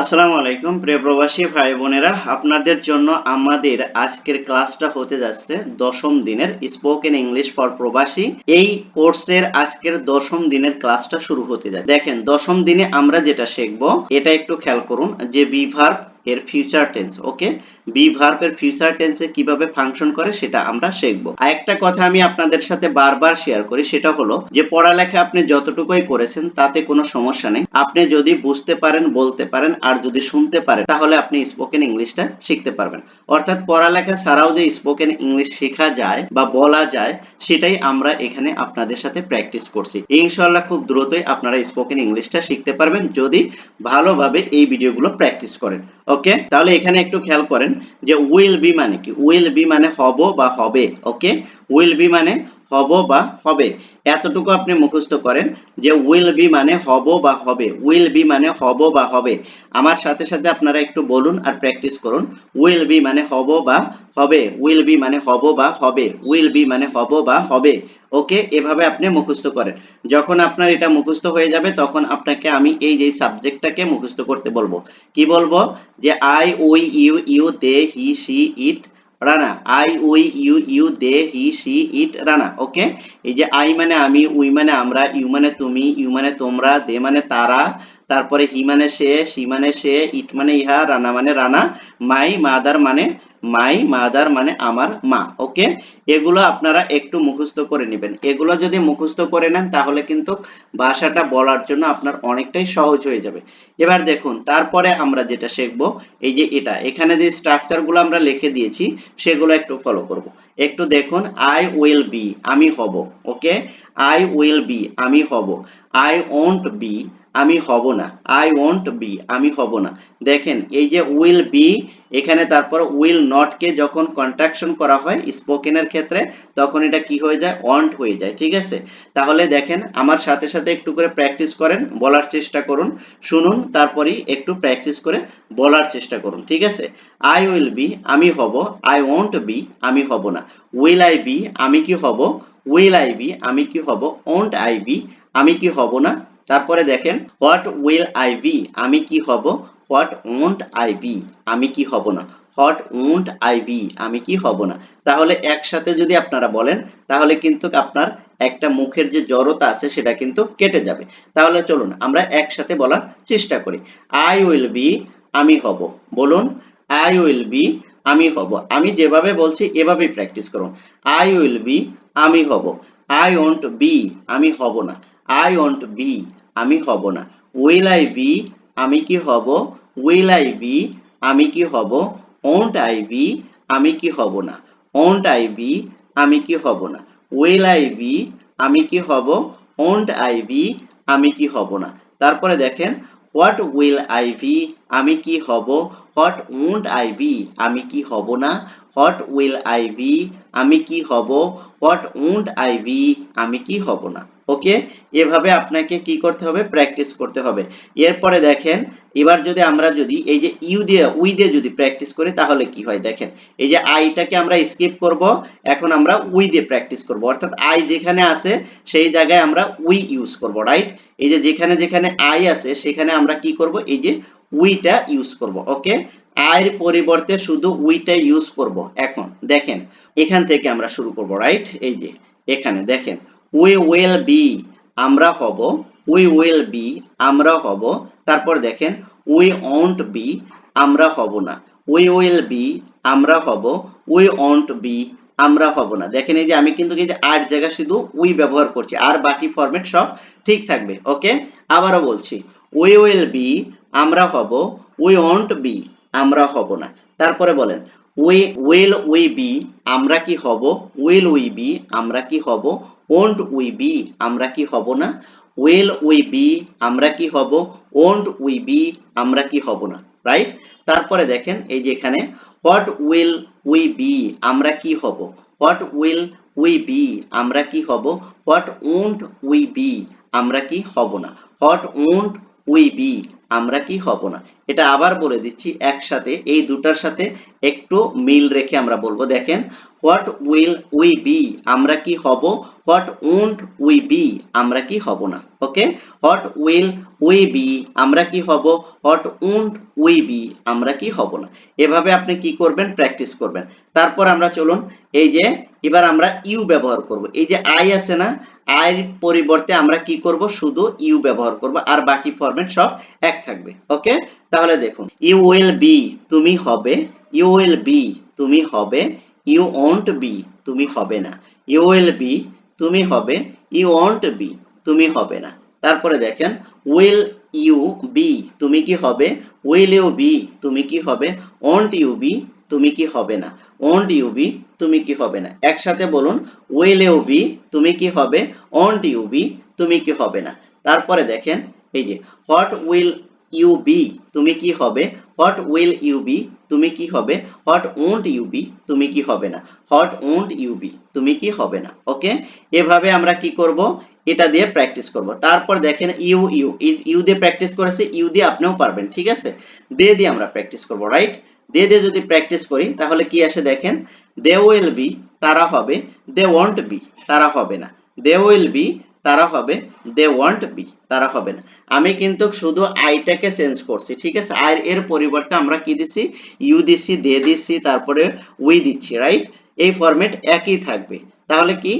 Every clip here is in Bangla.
আসসালামু আলাইকুম, প্রিয় প্রবাসী ভাই বোনেরা। আপনাদের জন্য আমাদের আজকের ক্লাসটা হতে যাচ্ছে দশম দিনের স্পোকেন ইংলিশ ফর প্রবাসী। এই কোর্সের আজকের দশম দিনের ক্লাসটা শুরু হতে যাচ্ছে। দেখেন, দশম দিনে আমরা যেটা শিখব, এটা একটু খেয়াল করুন, যে বিভার্ব এর ফিউচার টেন্স ওকে বি ভার্বের ফিউচার টেন্সে কীভাবে ফাংশন করে সেটা আমরা শিখব। আর একটা কথা আমি আপনাদের সাথে বারবার শেয়ার করি, সেটা হলো যে পড়ালেখা আপনি যতটুকুই করেছেন, তাতে কোনো সমস্যা নেই। আপনি যদি বুঝতে পারেন, বলতে পারেন, আর যদি শুনতে পারেন, তাহলে আপনি স্পোকেন ইংলিশটা শিখতে পারবেন। অর্থাৎ পড়ালেখা ছাড়াও যে স্পোকেন ইংলিশ শেখা যায় বা বলা যায়, সেটাই আমরা এখানে আপনাদের সাথে প্র্যাকটিস করছি। ইনশাল্লাহ খুব দ্রুতই আপনারা স্পোকেন ইংলিশটা শিখতে পারবেন, যদি ভালোভাবে এই ভিডিওগুলো প্র্যাকটিস করেন। ওকে, তাহলে এখানে একটু খেয়াল করেন যে উইল বি মানে কি? উইল বি মানে হব বা হবে, ওকে? উইল বি মানে হব বা হবে। এতটুকু আপনি মুখস্থ করেন যে উইল বি মানে হব বা হবে। উইল বি মানে হব বা হবে। আমার সাথে সাথে আপনারা একটু বলুন আর প্র্যাকটিস করুন। উইল বি মানে হব বা হবে। উইল বি মানে হব বা হবে। উইল বি মানে হব বা হবে। ওকে এভাবে আপনি মুখস্থ করেন। যখন আপনার এটা মুখস্থ হয়ে যাবে, তখন আপনাকে আমি এই যে সাবজেক্টটাকে মুখস্থ করতে বলব। কি বলব? যে I we you you they he she it Rana, I, we, you you, they, he she it, Rana, okay? এই যে আই মানে আমি, উই মানে আমরা, ইউ মানে তুমি, ইউ মানে তোমরা, দে মানে তারা তারপরে হি মানে সে সি মানে সে, ইট মানে ইহা, রানা মানে রানা, মাই, মাদার মানে মাই, মাদার মানে আমার মা, ওকে? এগুলো আপনারা একটু মুখস্থ করে নেবেন। এগুলো যদি মুখস্থ করে নেন, তাহলে কিন্তু ভাষাটা বলার জন্য আপনার অনেকটাই সহজ হয়ে যাবে। এবার দেখুন, তারপরে আমরা যেটা শিখব, এই যে এটা, এখানে যে স্ট্রাকচারগুলো আমরা লিখে দিয়েছি, সেগুলো একটু ফলো করব। একটু দেখুন আই উইল বি আমি হব, ওকে? আই উইল বি আমি হব। আই ওন্ট বি আমি হব না আই ওন্ট বি আমি হব না। দেখেন, এই যে উইল বি এখানে তারপর উইল নট কে যখন কন্ট্রাকশন করা হয় স্পোকেনের ক্ষেত্রে, তখন এটা কি হয়ে যায়? ওয়ান্ট হয়ে যায়, ঠিক আছে? তাহলে দেখেন, আমার সাথে সাথে একটু করে প্র্যাকটিস করেন, বলার চেষ্টা করুন, শুনুন, তারপরেই একটু প্র্যাকটিস করে বলার চেষ্টা করুন, ঠিক আছে? আই উইল বি আমি হব আই ওন্ট বি আমি হব না। উইল আই বি আমি কি হব? উইল আই বি আমি কি হব? ওন্ট আই বি আমি কি হব না? তারপরে দেখেন হোয়াট উইল আই বি আমি কি হব? হোয়াট ওন্ট আই বি আমি কি হব না? হোয়াট ওন্ট আই বি আমি কি হব না? তাহলে একসাথে যদি আপনারা বলেন, তাহলে কিন্তু আপনার একটা মুখের যে জড়তা আছে, সেটা কিন্তু কেটে যাবে। তাহলে চলুন, আমরা একসাথে বলার চেষ্টা করি। আই উইল বি আমি হব। বলুন আই উইল বি আমি হব। আমি যেভাবে বলছি, এভাবেই প্র্যাকটিস করুন। আই উইল বি আমি হব। আই ওন্ট বি আমি হব না। আই ওন্ট বি আমি হব না উইল আই বি আমি কি হব উইল আই বি আমি কি হব ওন্ট আই বি আমি কি হব না ওন্ট আই বি আমি কি হব না উইল আই বি আমি কি হব ওন্ট আই বি আমি কি হব না তারপরে দেখেন হোয়াট উইল আই বি আমি কি হব হোয়াট ওন্ট আই বি আমি কি হব না হোয়াট উইল আই বি আমি কি হব হোয়াট ওন্ট আই বি আমি কি হব না ওকে? এভাবে আপনাকে কি করতে হবে? প্র্যাকটিস করতে হবে। এরপরে দেখেন, এবার যদি আমরা যদি এই যে ইউ দিয়ে, উই দিয়ে যদি প্র্যাকটিস করি, তাহলে কি হয় দেখেন? এই যে আইটাকে আমরা স্কিপ করব, এখন আমরা উই দিয়ে প্র্যাকটিস করব। অর্থাৎ আই যেখানে আছে, সেই জায়গায় আমরা উই ইউজ করব, রাইট? এই যে যেখানে যেখানে আই আছে, সেখানে আমরা কি করব? এই যে উইটা ইউজ করব, ওকে? আয়ের পরিবর্তে শুধু উইটা ইউজ করব, এখন। দেখেন, এখান থেকে আমরা শুরু করব, রাইট? এই যে, এখানে দেখেন উই উইল বি আমরা হব উই উইল বি আমরা হব, তারপর দেখেন উই ওন্ট বি আমরা হব না উই উইল বি আমরা হব উই ওন্ট বি আমরা হব না। দেখেন এই যে আমি কিন্তু এই আর জায়গা শুধু উই ব্যবহার করছি, আর বাকি ফরম্যাট সব ঠিক থাকবে ওকে আবারও বলছি উই উইল বি আমরা হব উই ওন্ট বি আমরা হব না। তারপরে বলেন উই উইল উই বি আমরা কি হব? উইল উই বি আমরা কি হব? ওন্ট উই বি আমরা কি হব না? উইল উই বি আমরা কি হব? ওন্ট উই বি আমরা কি হব না? রাইট তারপরে দেখেন, এই যে এখানে হোয়াট উইল উই বি আমরা কি হব? হোয়াট উইল উই বি আমরা কি হব? হোয়াট ওন্ট উই বি আমরা কি হব না? হোয়াট ওন্ট উই বি, আমরা কি হব না? এটা আবার বলে দিচ্ছি একসাথে, এই দুটার সাথে একটু মিল রেখে আমরা বলব। দেখেন, হোয়াট উইল উই বি, আমরা কি হব? হোয়াট উন্ট উই বি, আমরা কি হব না? Okay? What will we be, আমরা কি হব? হোয়াট উন্ট উই বি, আমরা কি হব না? এভাবে আপনি কি করবেন? প্র্যাকটিস করবেন। তারপর আমরা চলুন, এই যে এবার আমরা ইউ ব্যবহার করব। এই যে আই আছে না আইর পরিবর্তে আমরা কি করব? শুধু ইউ ব্যবহার করব আর বাকি ফরম্যাট সব এক থাকবে। ওকে? তাহলে দেখুন, ইউ উইল বি, তুমি হবে, ইউ উইল বি, তুমি হবে, ইউ ওন্ট বি, তুমি হবে না। ইউ উইল বি, তুমি হবে, ইউ ওন্ট বি, তুমি হবে না। তারপরে দেখেন, উইল ইউ বি, তুমি কি হবে? উইল ইউ বি, তুমি কি হবে? ওন্ট ইউ বি, তুমি কি হবে না। ওন্ট ইউ বি তুমি কি হবে না? একসাথে বলুন উইল ইউ বি তুমি কি হবে? ওন্ট ইউ বি তুমি কি হবে না? তারপরে দেখেন, এই যে হোয়াট উইল ইউ বি তুমি কি হবে? হোয়াট উইল ইউ বি তুমি কি হবে? হোয়াট ওন্ট ইউ বি তুমি কি হবে না? হোয়াট ওন্ট ইউ বি তুমি কি হবে না? ওকে এভাবে আমরা কি করব? এটা দিয়ে প্র্যাকটিস করব। তারপর দেখেন ইউ ইউ ইউ দিয়ে প্র্যাকটিস করেছে ইউ দিয়ে আপনিও পারবেন, ঠিক আছে? দে দিয়ে আমরা প্র্যাকটিস করব রাইট দে দে যদি প্র্যাকটিস করি, তাহলে কি আসে দেখেন? দে উইল বি, তারা হবে, দে ওয়ান্ট বি, তারা হবে না। দে উইল বি, তারা হবে, দে ওয়ান্ট বি, তারা হবে না। আমি কিন্তু শুধু আইটাকে চেঞ্জ করছি, ঠিক আছে? আর এর পরিবর্তে আমরা কি দিছি? ইউ দিছি, দে দিছি, তারপরে উই দিচ্ছি রাইট এই ফরম্যাট একই থাকবে। তাহলে কি?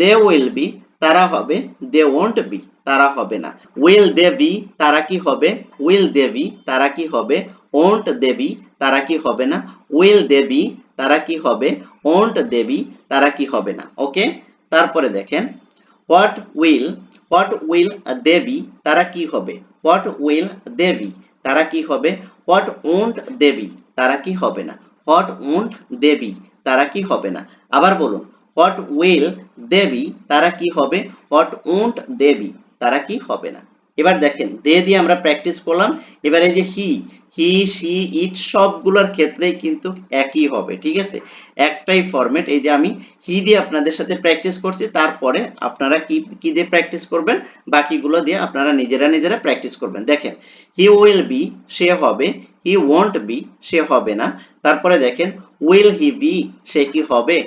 দে উইল বি, তারা হবে, দে ওয়ান্ট বি, তারা হবে না। উইল দে বি, তারা কি হবে? উইল দে বি, তারা কি হবে? ওন্ট দেবি, তারা কি হবে না? উইল দেবি, তারা কি হবে? ওন্ট দেবি, তারা কি হবে না? ওকে? তারপরে দেখেন, হোয়াট উইল হোয়াট উইল দেবি, তারা কি হবে? হোয়াট উইল দেবি, তারা কি হবে? হোয়াট ওন্ট দেবি, তারা কি হবে না? হোয়াট ওন্ট দেবি, তারা কি হবে না? আবার বলুন, হোয়াট উইল দেবি, তারা কি হবে? হোয়াট ওন্ট দেবি, তারা কি হবে না? এবার দেখেন, দে দিয়ে আমরা প্র্যাকটিস করলাম। এবার এই যে হি হি সি ইট সবগুলোর ক্ষেত্রেই কিন্তু একই হবে, ঠিক আছে? একটাই ফরম্যাট এই যে আমি হি দিয়ে আপনাদের সাথে প্র্যাকটিস করছি, তারপরে আপনারা কি কি দিয়ে প্র্যাকটিস করবেন? বাকিগুলো দিয়ে আপনারা নিজেরা নিজেরা প্র্যাকটিস করবেন। দেখেন হি উইল বি সে হবে হি ওয়ন্ট বি সে হবে না। তারপরে দেখেন উইল হি বি সে কি হবে?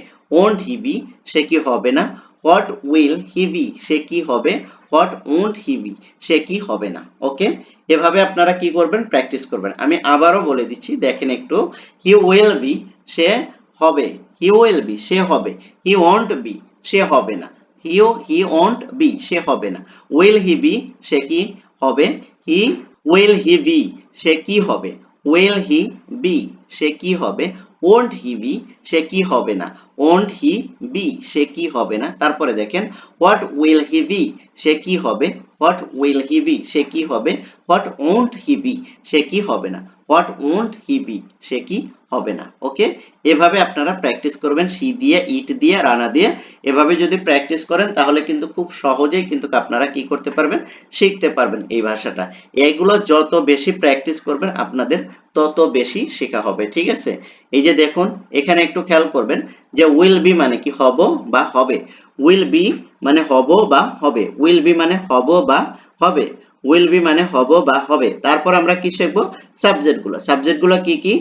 ওন্ট হি বি সে কি হবে না? What will he be? সে কি হবে? What won't he be? সে কি হবে না? ওকে? এভাবে আপনারা কি করবেন? প্র্যাকটিস করবেন। আমি আবারও বলে দিচ্ছি, দেখেন একটু। হি উইল বি, সে হবে। হি উইল বি, সে হবে। হি ওন্ট বি, সে হবে না। হিও হি ওন্ট বি, সে হবে না। উইল হি বি, সে কি হবে? হি উইল হি বি, সে কি হবে? উইল হি বি, সে কি হবে? ওন্ট হি বি, সে কি হবে না? ওন্ট হি বি, সে কি হবে না? তারপরে দেখেন, হোয়াট উইল হি বি, সে কি হবে? হোয়াট উইল হি বি, সে কি হবে? হোয়াট ওন্ট হি বি, সে কি হবে না? হোয়াট ওন্ট হি বি সে কি হবে না? ওকে এভাবে আপনারা প্র্যাকটিস করবেন সি দিয়ে, ইট দিয়ে, রানা দিয়ে। এভাবে যদি প্র্যাকটিস করেন, তাহলে কিন্তু খুব সহজেই কিন্তু আপনারা কি করতে পারবেন? শিখতে পারবেন এই ভাষাটা। এগুলো যত বেশি প্র্যাকটিস করবেন, আপনাদের তত বেশি শেখা হবে, ঠিক আছে? এই যে দেখুন, এখানে একটু খেয়াল করবেন যে উইল বি মানে কি, হব বা হবে? উইল বি মানে হব বা হবে? উইল বি মানে হব বা হবে? উইল বি মানে হব বা হবে। তারপর আমরা কি শিখব? সাবজেক্টগুলো। সাবজেক্টগুলো কি কি?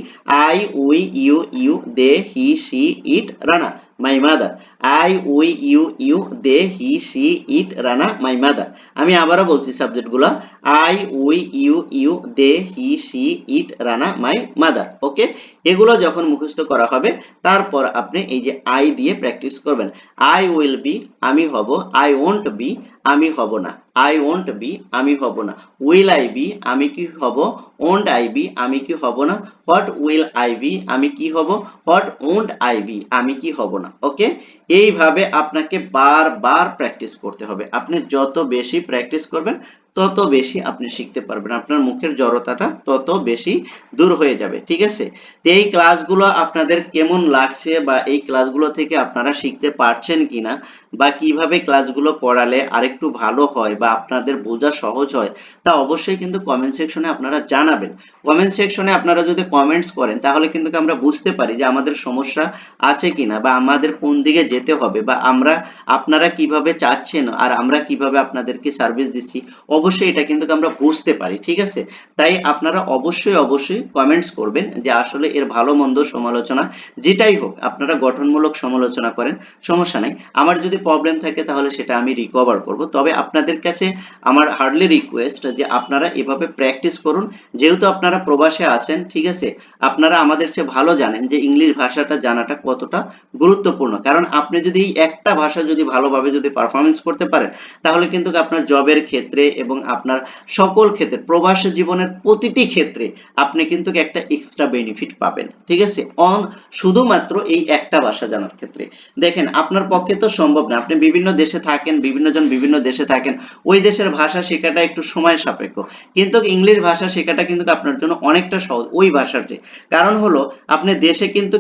I we you you they he she it Rana my mother I, we, you you, they, he, she, it, Rana, my mother. আমি আবারও বলছি সাবজেক্টগুলো I, we, you you, they, he, she, it, Rana, my mother. Okay? এগুলো যখন মুখস্থ করা হবে, তারপর আপনি এই যে আই দিয়ে প্র্যাকটিস করবেন। আই উইল বি, আমি হব। আই ওন্ট বি, আমি হব না। আই ওন্ট বি, আমি হব না। উইল আই বি, আমি কি হব? ওন্ট আই বি, আমি কি হব না? হোয়াট উইল আই বি, আমি কি হব? হোয়াট ওন্ট আই বি, আমি কি হব না? ওকে? এইভাবে আপনাকে বারবার প্র্যাকটিস করতে হবে। আপনি যত বেশি প্র্যাকটিস করবেন তত বেশি আপনি শিখতে পারবেন। আপনার মুখের জড়তাটা তত বেশি দূর হয়ে যাবে, ঠিক আছে? তো এই ক্লাসগুলো আপনাদের কেমন লাগছে বা এই ক্লাসগুলো থেকে আপনারা শিখতে পারছেন কিনা বা কীভাবে ক্লাসগুলো করালে আরেকটু ভালো হয় বা আপনাদের বোঝা সহজ হয়, তা অবশ্যই কিন্তু কমেন্ট সেকশনে আপনারা জানাবেন। কমেন্ট সেকশনে আপনারা যদি কমেন্টস করেন, তাহলে কিন্তু আমরা বুঝতে পারি যে আমাদের সমস্যা আছে কিনা বা আমাদের কোন দিকে যেতে হবে বা আমরা, আপনারা কীভাবে চাচ্ছেন আর আমরা কীভাবে আপনাদেরকে সার্ভিস দিচ্ছি। অবশ্যই এটা কিন্তু আমরা বুঝতে পারি, ঠিক আছে? তাই আপনারা অবশ্যই অবশ্যই কমেন্টস করবেন যে আসলে এর ভালো, মন্দ সমালোচনা যেটাই হোক, আপনারা গঠনমূলক সমালোচনা করেন, সমস্যা নাই। আমার যদি প্রবলেম থাকে তাহলে সেটা আমি রিকভার করব। তবে আপনাদের কাছে আমার হার্ডলি রিকোয়েস্ট যে আপনারা এভাবে প্র্যাকটিস করুন। যেহেতু আপনারা প্রবাসে আছেন, ঠিক আছে? আপনারা আমাদের চেয়ে ভালো জানেন যে ইংলিশ ভাষাটা জানাটা কতটা গুরুত্বপূর্ণ। কারণ আপনি যদি একটা ভাষা যদি ভালোভাবে যদি পারফরমেন্স করতে পারেন, তাহলে কিন্তু আপনার জবের ক্ষেত্রে এবং আপনার সকল ক্ষেত্রে, প্রবাস জীবনের প্রতিটি ক্ষেত্রে আপনি কিন্তু একটা এক্সট্রা বেনিফিট পাবেন, ঠিক আছে? অন শুধুমাত্র এই একটা ভাষা জানার ক্ষেত্রে। দেখেন, আপনার পক্ষে তো সম্ভব না। আপনি বিভিন্ন দেশে থাকেন, বিভিন্ন জন বিভিন্ন দেশে থাকেন, ওই দেশের ভাষা শেখাটা একটু সময় সাপেক্ষ। কিন্তু ইংলিশ ভাষা শেখাটা কিন্তু আপনার জন্য অনেকটা সহজ, ওই ভাষার চেয়ে। কারণ হলো, আপনি দেশে কিন্তু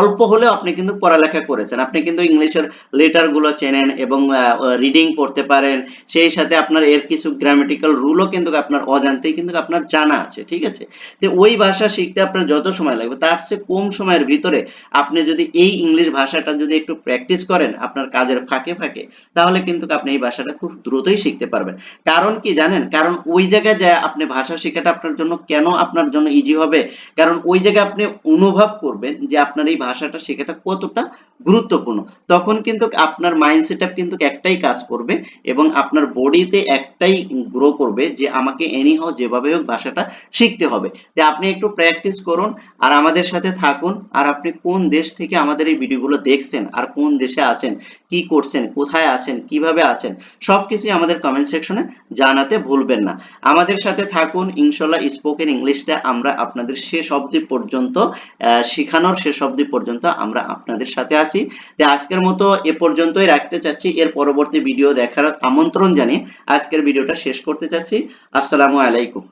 অল্প হলেও আপনি কিন্তু পড়ালেখা করেছেন। আপনি কিন্তু ইংলিশের লেটারগুলো চেনেন এবং রিডিং পড়তে পারেন। সেই সাথে আপনার এর কিছু গ্রামেটিক্যাল রুলও কিন্তু আপনার অজান্তেই কিন্তু আপনার জানা আছে, ঠিক আছে? তো ওই ভাষা শিখতে আপনার যত সময় লাগবে, তার চেয়ে কম সময়ের ভিতরে আপনি যদি এই ইংলিশ ভাষাটা যদি একটু প্র্যাকটিস করেন আপনার কাজের ফাঁকে ফাঁকে, তাহলে কিন্তু আপনি এই ভাষাটা খুব দ্রুতই শিখতে পারবেন। কারণ কি জানেন? কারণ ওই জায়গায় যায় আপনি ভাষা শেখাটা আপনার জন্য কেন আপনার জন্য ইজি হবে? কারণ ওই জায়গায় আপনি অনুভব করবেন যে আপনার এই ভাষাটা শেখাটা কতটা গুরুত্বপূর্ণ? তখন কিন্তু আপনার মাইন্ড সেটআপ কিন্তু একটাই কাজ করবে এবং আপনার বডিতে একটাই গ্রো করবে যে আমাকে এনিহাও যেভাবে হোক ভাষাটা শিখতে হবে। তো আপনি একটু প্র্যাকটিস করুন আর আমাদের সাথে থাকুন আর আপনি কোন দেশ থেকে আমাদের এই ভিডিওগুলো দেখছেন আর কোন দেশে আছেন, কি করছেন, কোথায় আছেন, কীভাবে আছেন, সবকিছুই আমাদের কমেন্ট সেকশনে জানাতে ভুলবেন না। আমাদের সাথে থাকুন ইনশাল্লাহ স্পোকেন ইংলিশটা আমরা আপনাদের শেষ অবধি পর্যন্ত শেখানোর শেষ অবধি পর্যন্ত আমরা আপনাদের সাথে আছি। আজকের মতো এ পর্যন্তই রাখতে চাচ্ছি। এর পরবর্তী ভিডিও দেখার আমন্ত্রণ জানিয়ে আজকের ভিডিওটা শেষ করতে চাচ্ছি। আসসালামু আলাইকুম।